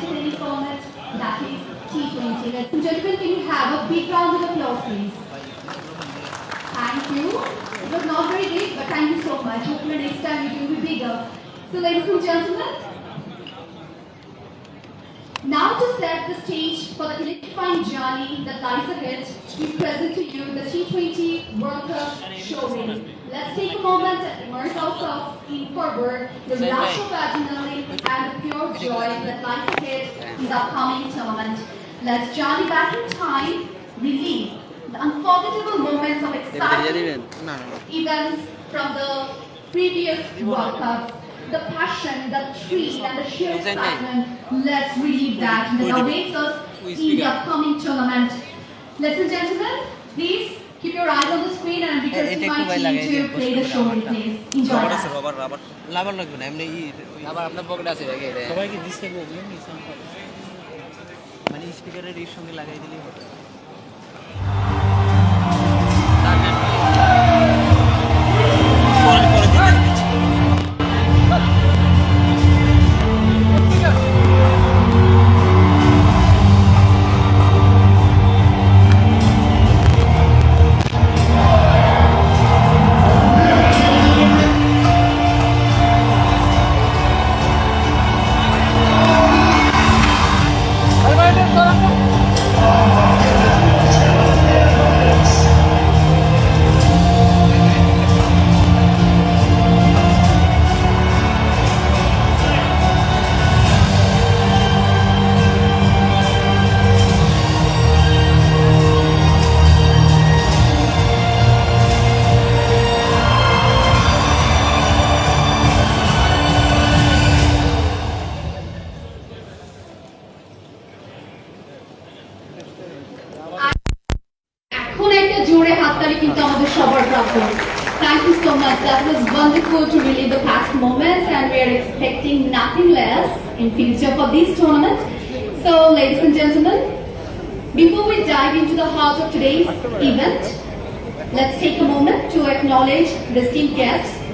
format that is T20. Ladies and gentlemen, can you have a big round of applause, please? Thank you. It was not very big, but thank you so much. Hopefully next time it will be bigger. So ladies and gentlemen, now to set the stage for the electrifying journey that lies ahead, we present to you the T20 World Cup showreel. Let's take a moment and immerse ourselves in fervor, the rush of adrenaline and the pure joy that lies ahead in the upcoming tournament. Let's journey back in time, relive the unforgettable moments of excitement events from the previous World Cups. The passion, the thrill, and the sheer excitement. Let's relive that that awaits us in the upcoming tournament. Ladies and gentlemen, এটা একটু ভাই লাগাই দিন rubber আছে rubber rubber. Rubber লাগবে না এমনি rubber আপনার আছে মানে স্পিকারের এর সঙ্গে লাগাই দিলেই হবে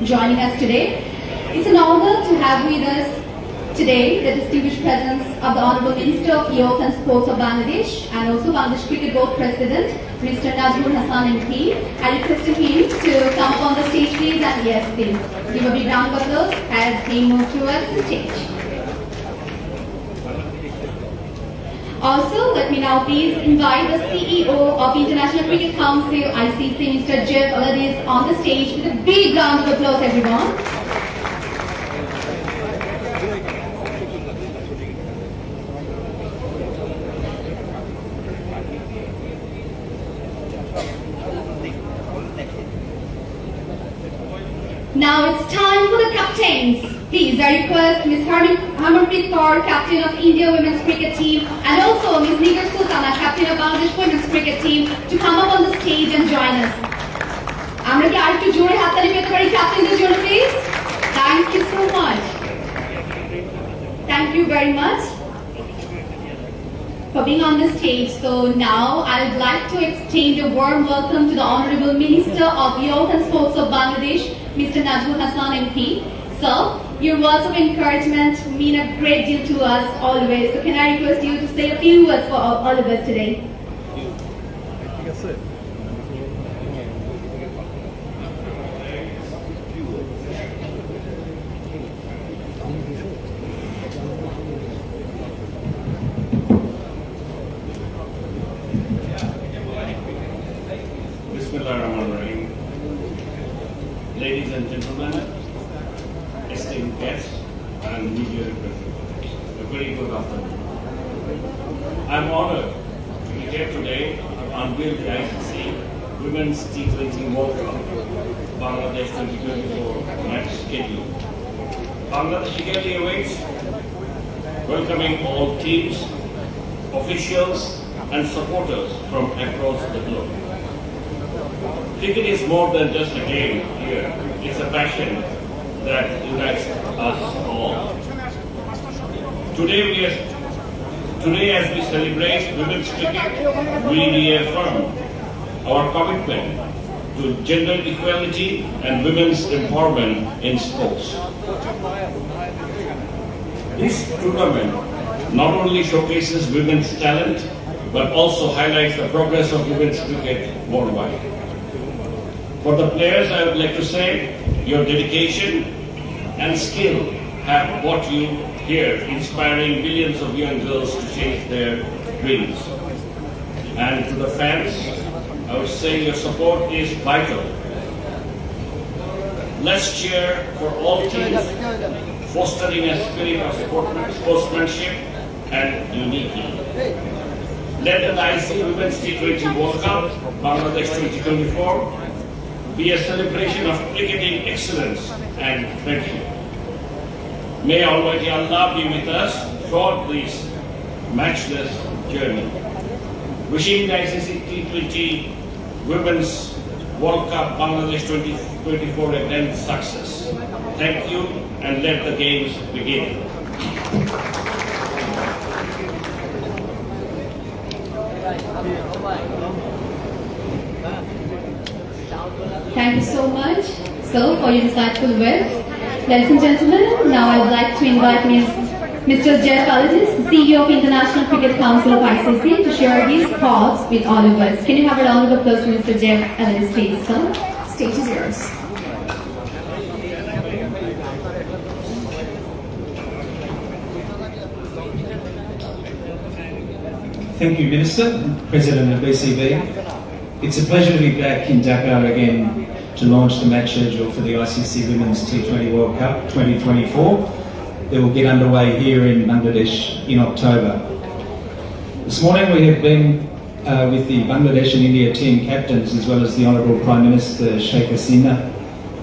joining us today. It's an honor to have with us today the distinguished presence of the Honorable Minister of Youth and Sports of Bangladesh and also Bangladesh Cricket Board President, Mr. Najmul Hassan MP. I requested him to come up on the stage please and yes please, give a big round of applause as he moves towards the stage. Also, let me now please invite the CEO of International Cricket Council, ICC, Mr. Jeff Aladis, on the stage with a big round of applause, everyone. Now it's time for the captains. Please, I request Ms. Harman, Harmanpreet Kaur, captain of India women's cricket team, and also Ms. Nigar Sultana, captain of Bangladesh women's cricket team, to come up on the stage and join us. আমরা কি আরেকটু জোরে হাততালি পেতে পারি ক্যাপ্টেনদের জন্য please thank you so much thank you very much for being on the stage. So now I would like to extend a warm welcome to the Honorable Minister of Youth and Sports of Bangladesh, Mr. Najmul Hassan MP. Sir, your words of encouragement mean a great deal to us always. So can I request you to say a few words for all, of us today? Bismillahirrahmanirrahim. Ladies and gentlemen, esteemed guests and media representatives, a very good afternoon. I'm honored to be here today to unveil the ICC Women's T20 World Cup Bangladesh 2024 match schedule. Bangladesh eagerly awaits welcoming all teams, officials and supporters from across the globe. Cricket is more than just a game here. It's a passion that unites us all. Today today as we celebrate women's cricket, we reaffirm our commitment to gender equality and women's empowerment in sports. This tournament not only showcases women's talent, but also highlights the progress of women's cricket worldwide. For the players, I would like to say your dedication and skill have brought you here, inspiring millions of young girls to chase their dreams. And to the fans, I would say your support is vital. Let's cheer for all teams, fostering a spirit of sportsmanship and unity. Let the IC Women's T20 World Cup, Bangladesh 2024, be a celebration of cricketing excellence and friendship. May Almighty Allah be with us throughout this matchless journey. Wishing the ICC T20 Women's World Cup Bangladesh 2024 a success. Thank you and let the games begin. Thank you so much, sir, for your insightful words. Ladies and gentlemen, now I would like to invite. Mr. Jeff Alidis, CEO of International Cricket Council of ICC, to share his thoughts with all of us. Can you have a round of applause for Mr. Jeff Alidis, please, sir? Stage is yours. Thank you, Minister, President of BCB. It's a pleasure to be back in Dakar again to launch the match schedule for the ICC Women's T20 World Cup 2024 that will get underway here in Bangladesh in October. This morning we have been uh, with the Bangladesh and India team captains as well as the Honourable Prime Minister Sheikh Hasina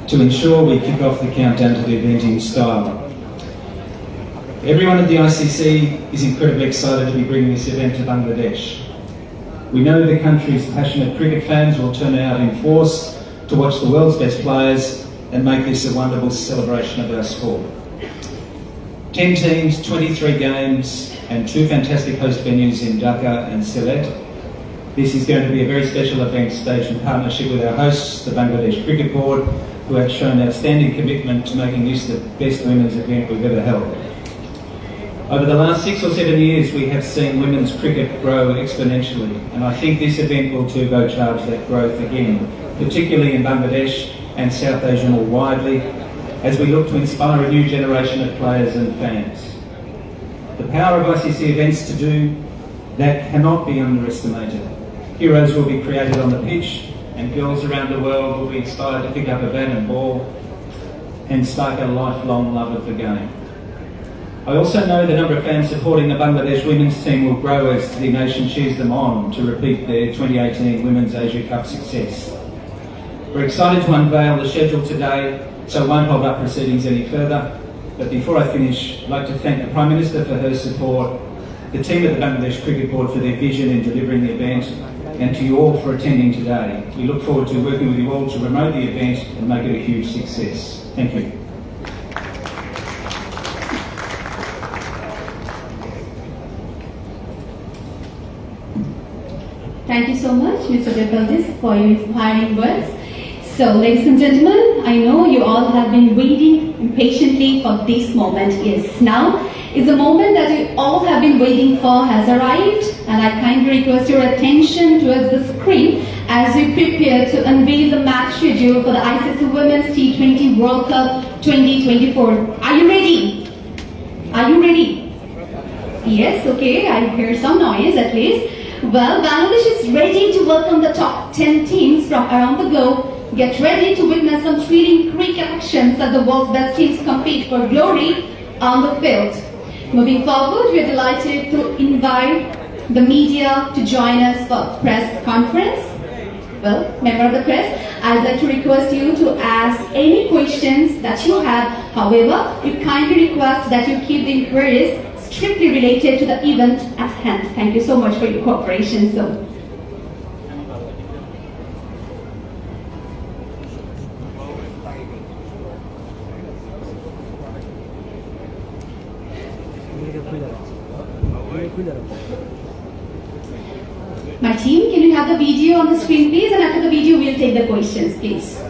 to ensure we kick off the countdown to the event in style. Everyone at the ICC is incredibly excited to be bringing this event to Bangladesh. We know the country's passionate cricket fans will turn out in force to watch the world's best players and make this a wonderful celebration of our sport. 10 teams, 23 games, and two fantastic host venues in Dhaka and Sylhet. This is going to be a very special event staged in partnership with our hosts, the Bangladesh Cricket Board, who have shown outstanding commitment to making this the best women's event we've ever held. Over the last six or seven years, we have seen women's cricket grow exponentially, and I think this event will turbocharge that growth again, particularly in Bangladesh and South Asia more widely, as we look to inspire a new generation of players and fans. The power of ICC events to do that cannot be underestimated. Heroes will be created on the pitch, and girls around the world will be inspired to pick up a bat and ball and spark a lifelong love of the game. I also know the number of fans supporting the Bangladesh women's team will grow as the nation cheers them on to repeat their 2018 Women's Asia Cup success. We're excited to unveil the schedule today, so I won't hold up proceedings any further. But before I finish, I'd like to thank the Prime Minister for her support, the team at the Bangladesh Cricket Board for their vision in delivering the event, and to you all for attending today. We look forward to working with you all to promote the event and make it a huge success. Thank you. Thank you so much, Mr. Devaldis, for your inspiring words. So, ladies and gentlemen, I know you all have been waiting impatiently for this moment. Yes, now is the moment that you all have been waiting for has arrived, and I kindly request your attention towards the screen as we prepare to unveil the match schedule for the ICC Women's T20 World Cup 2024. Are you ready? Are you ready? Yes, okay, I hear some noise at least. Well, Bangladesh is ready to welcome the top 10 teams from around the globe. Get ready to witness some thrilling cricket actions as the world's best teams compete for glory on the field. Moving forward, we are delighted to invite the media to join us for press conference. Well, member of the press, I'd like to request you to ask any questions that you have. However, we kindly request that you keep the inquiries strictly related to the event at hand. Thank you so much for your cooperation, sir. My team, can you have the video on the screen, please? And after the video, we'll take the questions, please.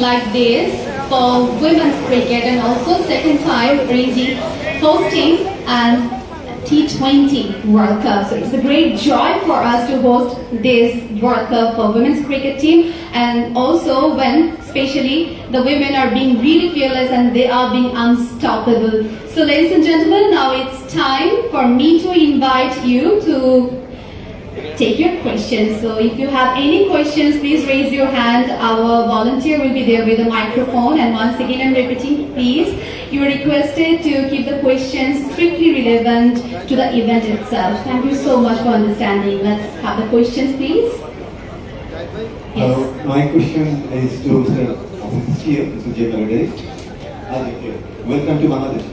Like this for women's cricket and also second time arranging hosting and T20 World Cup. So it's a great joy for us to host this World Cup for women's cricket team and also when especially the women are being really fearless and they are being unstoppable. So ladies and gentlemen, now it's time for me to invite you to take your questions. So if you have any questions, please raise your hand. Our volunteer will be there with a microphone. And once again, I'm repeating, please, you are requested to keep the questions strictly relevant to the event itself. Thank you so much for understanding. Let's have the questions, please. Yes. Uh, my question is to Mr. Officer Mr. J. Bangladesh. Welcome to Bangladesh.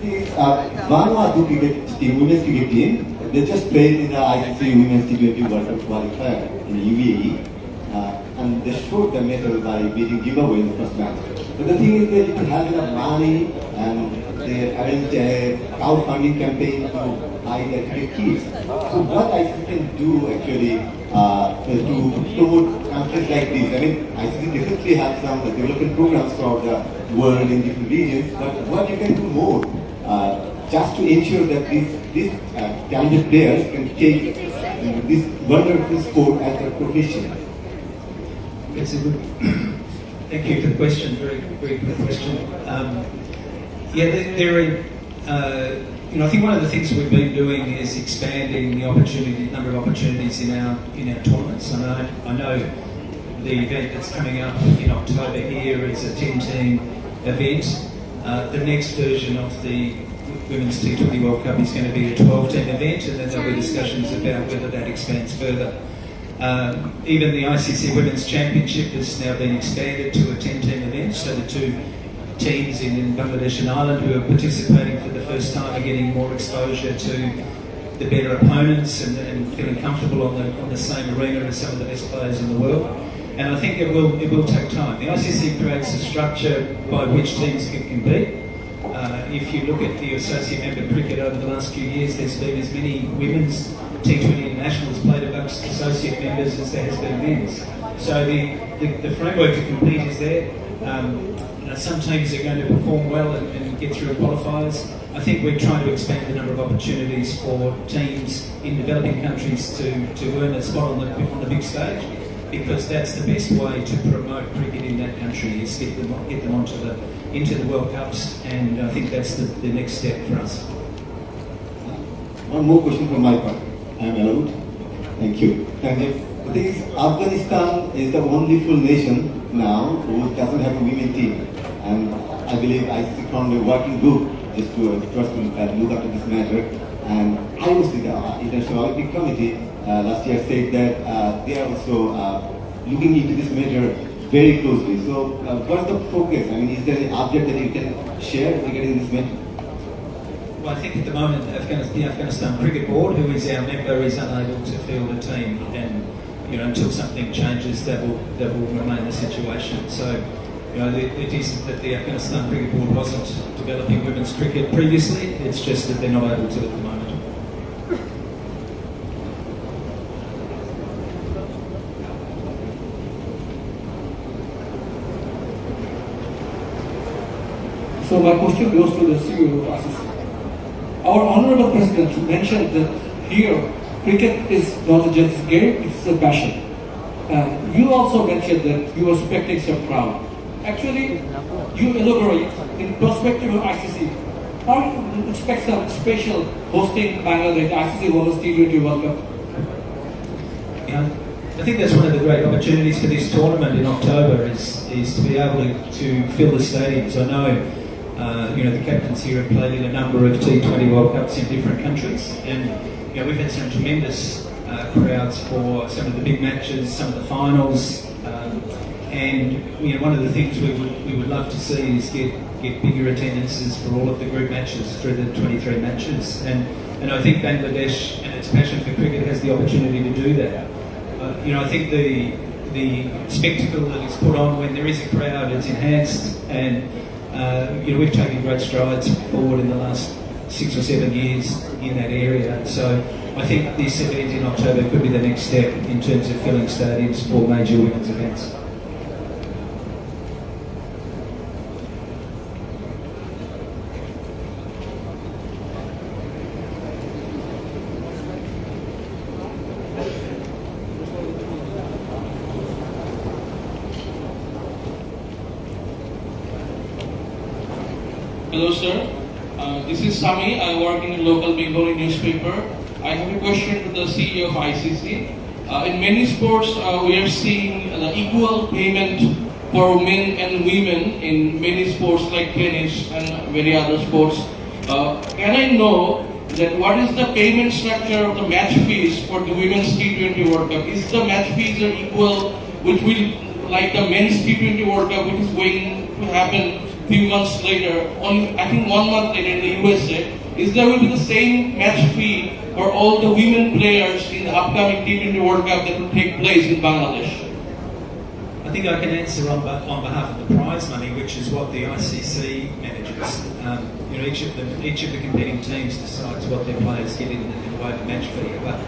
Please, uh, Vanuatu cricket team, women's cricket team, they just played in the ICC Women's T20 World Cup qualifier in the UAE, uh, and they showed the medal by beating Zimbabwe in the first match. But the thing is, they didn't have enough money, and they arranged a crowdfunding campaign to buy their kits. So what ICC can do actually uh, to promote countries like this? I mean, ICC definitely has some development programs for the world in different regions, but what you can do more uh, just to ensure that these these uh, talented players can take uh, this wonderful sport as a profession. A good. Thank you for the question. Very, very good question. Um, yeah, there, are. Uh, you know, I think one of the things we've been doing is expanding the opportunity, number of opportunities in our in our tournaments. I know, I know the event that's coming up in October here is a 10-team event. Uh, the next version of the Women's T20 World Cup is going to be a 12-team event, and then there'll be discussions about whether that expands further. Um, even the ICC Women's Championship has now been expanded to a 10-team event, so the two teams in, in Bangladesh and Ireland who are participating for the first time are getting more exposure to the better opponents and, and feeling comfortable on the, on the same arena as some of the best players in the world. And I think it will, it will take time. The ICC creates a structure by which teams can compete. Uh, if you look at the associate member cricket over the last few years, there's been as many women's T20 internationals played amongst associate members as there has been men's. So the, the, the framework to compete is there. Um, know, some teams are going to perform well and, and get through the qualifiers. I think we're trying to expand the number of opportunities for teams in developing countries to, to earn a spot on the, on the big stage because that's the best way to promote cricket in that country is get them get them onto the into the World Cups and I think that's the, the next step for us. One more question from my part. I am allowed. Thank you. Thank you. The thing is, Afghanistan is the only full nation now who doesn't have a women team, and I believe ICC found a working group just to uh, first to uh, look after this matter. And I was with the uh, International Olympic Committee last year said that uh, they are also uh, looking into this matter very closely. So, uh, what's the focus? I mean, is there an update that you can share regarding this matter? Well, I think at the moment the Afghanistan Cricket Board, who is our member, is unable to field a team, and you know until something changes, that will that will remain the situation. So, you know, it, it is that the Afghanistan Cricket Board wasn't developing women's cricket previously. It's just that they're not able to at the moment. So my question goes to the CEO of ICC. Our honorable president mentioned that here cricket is not just a game, it's a passion. And you also mentioned that you are expecting some crowd. Actually, you elaborate in perspective of ICC. How do you expect some special hosting Bangladesh ICC Women's T20 World Cup? I think that's one of the great opportunities for this tournament in October is, is to be able to, to fill the stadiums. I know, uh, you know, the captains here have played in a number of T20 World Cups in different countries, and you know, we've had some tremendous uh, crowds for some of the big matches, some of the finals, um, and you know, one of the things we would we would love to see is get get bigger attendances for all of the group matches through the 23 matches, and and I think Bangladesh and its passion for cricket has the opportunity to do that. Uh, you know, I think the the spectacle that is put on when there is a crowd is enhanced, and uh, you know we've taken great strides forward in the last six or seven years in that area. So I think this event in October could be the next step in terms of filling stadiums for major women's events. Hello, sir. Uh, this Sami. I work in a local Bengali newspaper. I have a question to the CEO of ICC. Uh, in many sports, uh, we are seeing the equal payment for men and women in many sports like tennis and many other sports. Uh, can I know that what is the payment structure of the match fees for the women's T20 World Cup? Is the match fees are equal, which will like the men's T20 World Cup, which is going to happen few months later, on I think one month later in the USA, is there will be the same match fee for all the women players in the upcoming T20 World Cup that will take place in Bangladesh? I think I can answer on, on behalf of the prize money, which is what the ICC manages. Um, you know, each of them, each of the competing teams decides what their players get in, the way of match fee. But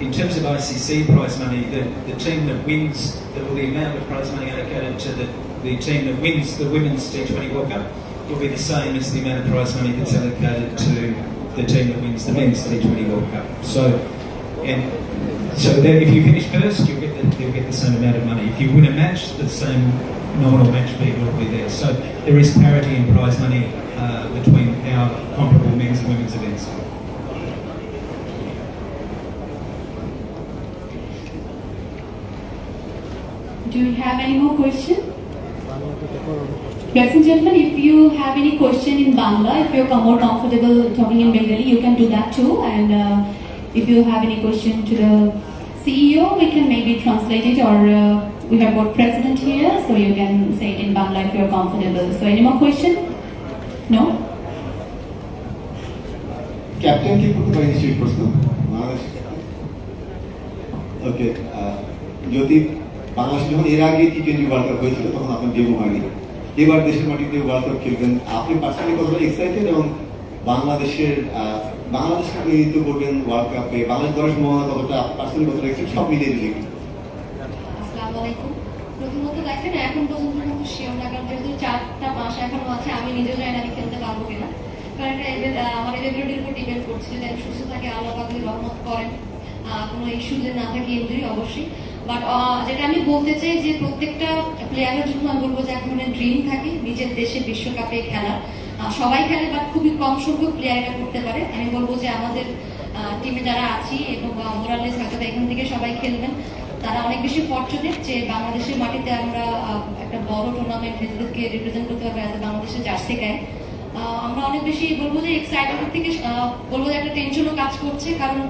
in terms of ICC prize money, the, the team that wins, the, the amount of prize money allocated to the, the team that wins the women's T20 World Cup will be the same as the amount of prize money that's allocated to the team that wins the men's T20 World Cup. So, and so if you finish first, you'll get the, you'll get the same amount of money. If you win a match, the same nominal match fee will be there. So there is parity in prize money uh, between our comparable men's and women's events. Do you have any more question? Yes, and gentlemen, if you have any question in Bangla, if you're more comfortable talking in Bengali, you can do that too. And uh, if you have any question to the CEO, we can maybe translate it or uh, we have board president here, so you can say it in Bangla if you're comfortable. So any more question? No? Captain, keep put the question. Okay. Uh, Jyoti, Bangladesh যখন এর আগে T twenty world cup হয়েছিল তখন আপনার debut হয়নি। এবার দেশের মাটিতে ওয়ার্ল্ড কাপ খেলবেন। আপনি পার্সোনালি কতটা এক্সাইটেড এবং বাংলাদেশের আহ, বাংলাদেশকে প্রতিনিধিত্ব করবেন ওয়ার্ল্ড কাপে বাংলাদেশ করার সম্ভাবনা কতটা? পার্সোনালি কতটা এক্সাইটেড সব মিলিয়ে দিলে প্রথমত দেখেন এখন পর্যন্ত কিন্তু শিওর যেহেতু চারটা মাস এখনও আছে আমি নিজেও জানি আমি খেলতে পারব কিনা। কারণ আমার এভেবিলিটির উপর ডিপেন্ড করছে যদি আমি সুস্থ থাকি আল্লাহ রহমত করেন কোনো ইস্যু যদি না থাকে ইঞ্জুরি অবশ্যই। বাট যেটা আমি বলতে চাই যে প্রত্যেকটা প্লেয়ারের জন্য আমি বলব যে এক ধরনের ড্রিম থাকে নিজের দেশে বিশ্বকাপে খেলা। আহ, সবাই খেলে বাট খুবই কম সংখ্যক প্লেয়ার এটা করতে পারে। আমি বলব যে আমাদের টিমে যারা আছি এবং মোরালেস হয়তো এখান থেকে সবাই খেলবেন তারা অনেক বেশি ফর্চুনেট যে বাংলাদেশের মাটিতে আমরা একটা বড় টুর্নামেন্ট নিজেদেরকে রিপ্রেজেন্ট করতে পারব বাংলাদেশের জার্সি গায়ে আমরা অনেক বেশি বলব যে এক্সাইটেড থেকে বলব যে একটা টেনশনও কাজ করছে কারণ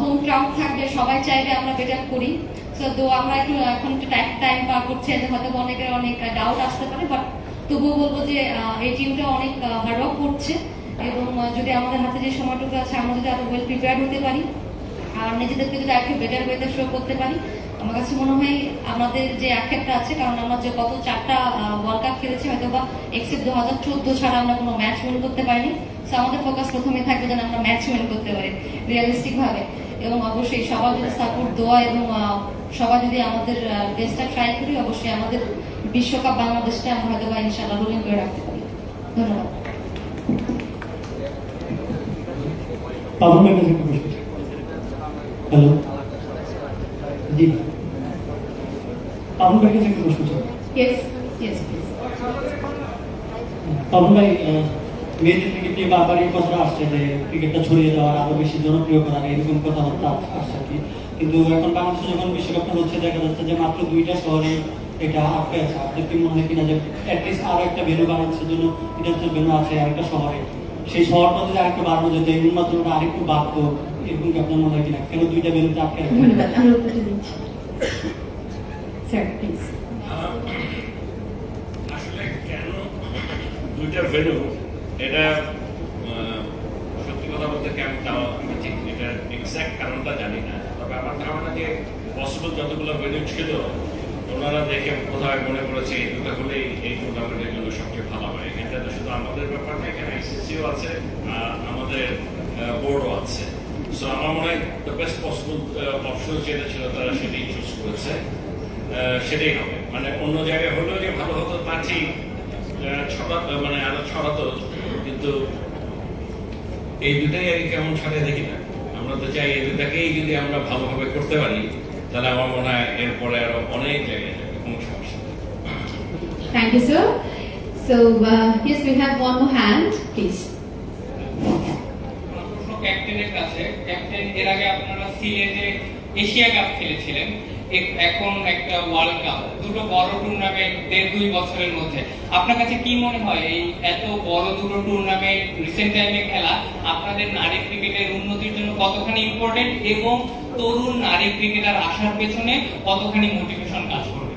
হোম ক্রাউড থাকবে সবাই চাইবে আমরা বেটার করি। তো আমরা একটু এখন টাইম পার করছি হয়তো বা অনেকের অনেক ডাউট আসতে পারে বাট তবুও বলব যে এই টিমটা অনেক হার্ড ওয়ার্ক করছে এবং যদি আমাদের হাতে যে সময়টুকু আছে, আমরা যদি আরও ওয়েল প্রিপেয়ার হতে পারি, আর নিজেদেরকে যদি একটু বেটার ওয়েতে শো করতে পারি, আমার কাছে মনে হয় আমাদের যে আক্ষেপটা আছে, কারণ আমরা যে গত চারটা ওয়ার্ল্ড কাপ খেলেছি হয়তো বা এক্সেপ্ট দু হাজার চোদ্দ ছাড়া আমরা কোনো ম্যাচ উইন করতে পারিনি। তো আমাদের ফোকাস প্রথমে থাকবে যেন আমরা ম্যাচ উইন করতে পারি রিয়েলিস্টিক ভাবে। এবং অবশ্যই সবার যদি সাপোর্ট দেওয়া এবং সবাই যদি আমাদের বেস্টটা ট্রাই করি অবশ্যই আমাদের বিশ্বকাপ বাংলাদেশটা আমরা হয়তো বা ইনশাল্লাহ রোলিং করে রাখতে পারি। ধন্যবাদ। পাবন ভাই কাছে প্রশ্ন হ্যালো জি। পাবন ভাই কাছে প্রশ্ন ছিল ইয়েস ইয়েস প্লিজ পাবন ভাই মেয়েদের ক্রিকেট নিয়ে বারবার এই কথাটা আসছে যে ক্রিকেটটা ছড়িয়ে দেওয়ার আরও বেশি জনপ্রিয় করার এরকম কথাবার্তা আসছে আর কি। কিন্তু এখন বাংলাদেশে যখন বিশ্বকাপটা হচ্ছে দেখা যাচ্ছে যে মাত্র দুইটা শহরে এটা আটকে আছে। আপনার কি মনে হয় কিনা যে অ্যাটলিস্ট আরও একটা ভেনু বাংলাদেশের জন্য ইন্টারন্যাশনাল ভেনু আছে আরেকটা শহরে? সেই শহরটা যদি আরেকটু বাড়ানো যেত এই উন্মাত্রটা আরেকটু বাড়তো এরকম কি আপনার মনে হয় কিনা? কেন দুইটা ভেনুতে আটকে স্যার প্লিজ আসলে কেন দুইটা ভেনু এটা সত্যি কথা বলতে কেন তাও আমি ঠিক এটা এক্সাক্ট কারণটা জানি না। তবে আমার ধারণা যে পসিবল যতগুলো ভেনু ছিল ওনারা দেখে কোথাও মনে করেছে এই দুটো হলেই এই টুর্নামেন্টের জন্য সবচেয়ে ভালো হয়। এখানটাতে শুধু আমাদের ব্যাপার না এখানে আইসিসিও আছে আহ, আমাদের বোর্ডও আছে। সো আমার মনে হয় দ্য বেস্ট পসিবল অপশন যেটা ছিল তারা সেটাই চুজ করেছে। সেটাই হবে। মানে অন্য জায়গায় হলেও যে ভালো হতো তা ঠিক। আহ, ছড়া মানে আরও ছড়াতো। কিন্তু এই দুটাই আগে কেমন ছড়ে দেখি না আমরা তো চাই এই দুটাকেই যদি আমরা ভালোভাবে করতে পারি তাহলে আমার মনে হয় এরপরে আরও অনেক জায়গায় কোনো সমস্যা নেই Thank you, sir. So, uh, yes, we have one more hand, please. ক্যাপ্টেনের কাছে ক্যাপ্টেন এর আগে আপনারা সিলেটে এশিয়া কাপ খেলেছিলেন এখন একটা ওয়ার্ল্ড কাপ দুটো বড় টুর্নামেন্ট দেড় দুই বছরের মধ্যে আপনার কাছে কি মনে হয় এই এত বড় দুটো টুর্নামেন্ট রিসেন্ট টাইমে খেলা আপনাদের নারী ক্রিকেটের উন্নতির জন্য কতখানি ইম্পর্টেন্ট এবং তরুণ নারী ক্রিকেটার আসার পেছনে কতখানি মোটিভেশন কাজ করবে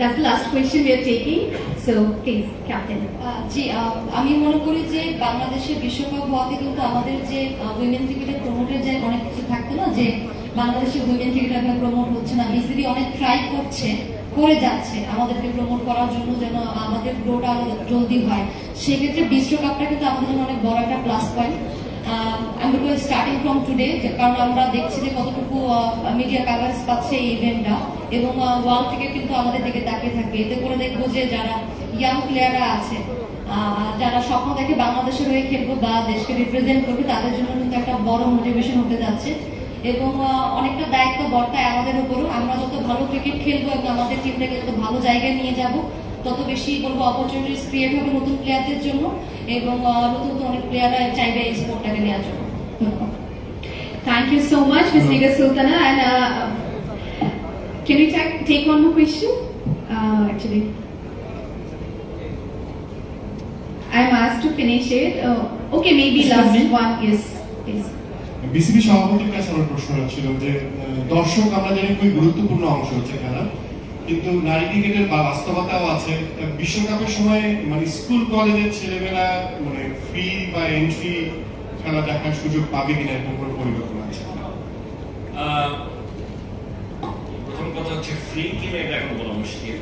the last question we are taking. So, please, Captain. আহ, জি আমি মনে করি যে বাংলাদেশের বিশ্বকাপ হওয়াতে কিন্তু আমাদের যে উইমেন ক্রিকেটের প্রমোটের যে অনেক কিছু থাকতো না যে বাংলাদেশের উইমেন ক্রিকেট প্রমোট হচ্ছে না। বিসিবি অনেক ট্রাই করছে, করে যাচ্ছে আমাদেরকে প্রমোট করার জন্য যেন আমাদের গ্রোটা আরও জলদি হয়। সেক্ষেত্রে বিশ্বকাপটা কিন্তু আমাদের জন্য অনেক বড় একটা প্লাস পয়েন্ট আমি স্টার্টিং ফ্রম টুডে কারণ আমরা দেখছি যে কতটুকু মিডিয়া কাভারেজ পাচ্ছে এই ইভেন্টটা এবং ওয়ার্ল্ড থেকে কিন্তু আমাদের দিকে তাকিয়ে থাকে। এতে করে দেখব যে যারা ইয়াং প্লেয়াররা আছে যারা স্বপ্ন দেখে বাংলাদেশের হয়ে খেলব বা দেশকে রিপ্রেজেন্ট করবে, তাদের জন্য কিন্তু একটা বড় মোটিভেশন হতে যাচ্ছে। এবং অনেকটা দায়িত্ব বর্তায় আমাদের উপরও আমরা যত ভালো ক্রিকেট খেলব এবং আমাদের টিমটাকে যত ভালো জায়গায় নিয়ে যাব তত বেশি বলব অপরচুনিটিস ক্রিয়েট হবে নতুন প্লেয়ারদের জন্য এবং নতুন নতুন অনেক প্লেয়াররা চাইবে এই স্পোর্টটাকে নেওয়ার জন্য you so much, Ms. Niga Sultana. And uh, can we take, take one more question? Uh, actually, I'm asked to finish it. Uh, okay, maybe last one. Yes. BCB সভাপতির কাছে আমার প্রশ্ন ছিল যে দর্শক, আমরা জানি খুবই গুরুত্বপূর্ণ অংশ হচ্ছে খেলা, কিন্তু নারী ক্রিকেটের বাস্তবতাও আছে। বিশ্বকাপের সময় মানে স্কুল, কলেজের ছেলেমেয়েরা মানে ফ্রি বা এন্ট্রি খেলা দেখার সুযোগ পাবে কিনা এরকম কোনো পরিকল্পনা আছে? প্রথম কথা হচ্ছে ফ্রি কিনে এটা এখন বলা মুশকিল।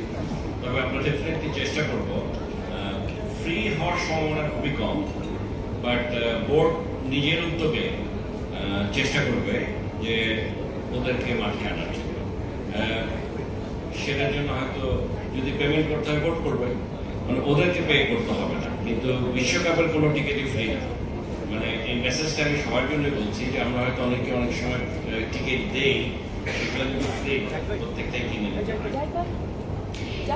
তবে আমরা ডেফিনেটলি চেষ্টা করব। ফ্রি হওয়ার সম্ভাবনা খুবই কম বাট বোর্ড নিজের উদ্যোগে চেষ্টা করবে যে ওদেরকে মাঠে আনার জন্য। সেটার জন্য হয়তো যদি পেমেন্ট করতে হয় বোর্ড করবে। মানে ওদেরকে পে করতে হবে না। কিন্তু বিশ্বকাপের কোনো টিকিটই ফ্রি না। মানে এই মেসেজটা আমি সবার জন্য বলছি যে আমরা হয়তো অনেকে অনেক সময় টিকিট দেই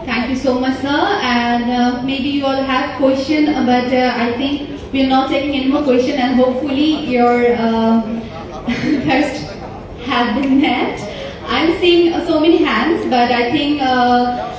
Thank you so much, sir. And uh, maybe you all have question, but uh, I think we are not taking any more questions and hopefully your uh, thirst have been met. I'm seeing so many hands, but I think, uh,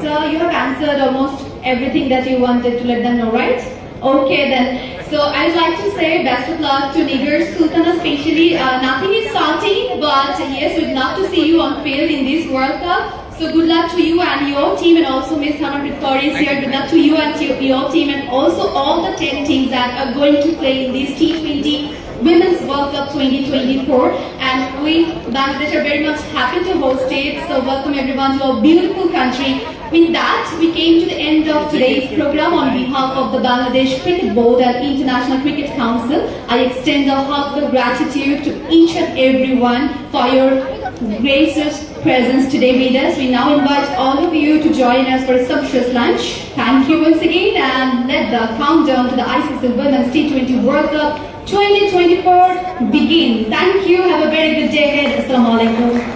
sir, you have answered almost everything that you wanted to let them know, right? Okay then. So I'd like to say best of luck to Nigar Sultan especially. Uh, nothing is salty, but yes, we'd love to see you on field in this World Cup. So good luck to you and your team and also Miss Hannah Victoria is here. Good luck to you and to your team and also all the 10 teams that are going to play in this T20 Women's World Cup 2024. And we, Bangladesh, are very much happy to host it. So welcome everyone to our beautiful country. With that, we came to the end of today's program on behalf of the Bangladesh Cricket Board and International Cricket Council. I extend a heartfelt gratitude to each and everyone for your gracious presence today with us. We now invite all of you to join us for a sumptuous lunch. Thank you once again and let the countdown to the ICC Women's T20 World Cup 2024 begin. Thank you. Have a very good day ahead. Assalamu alaikum.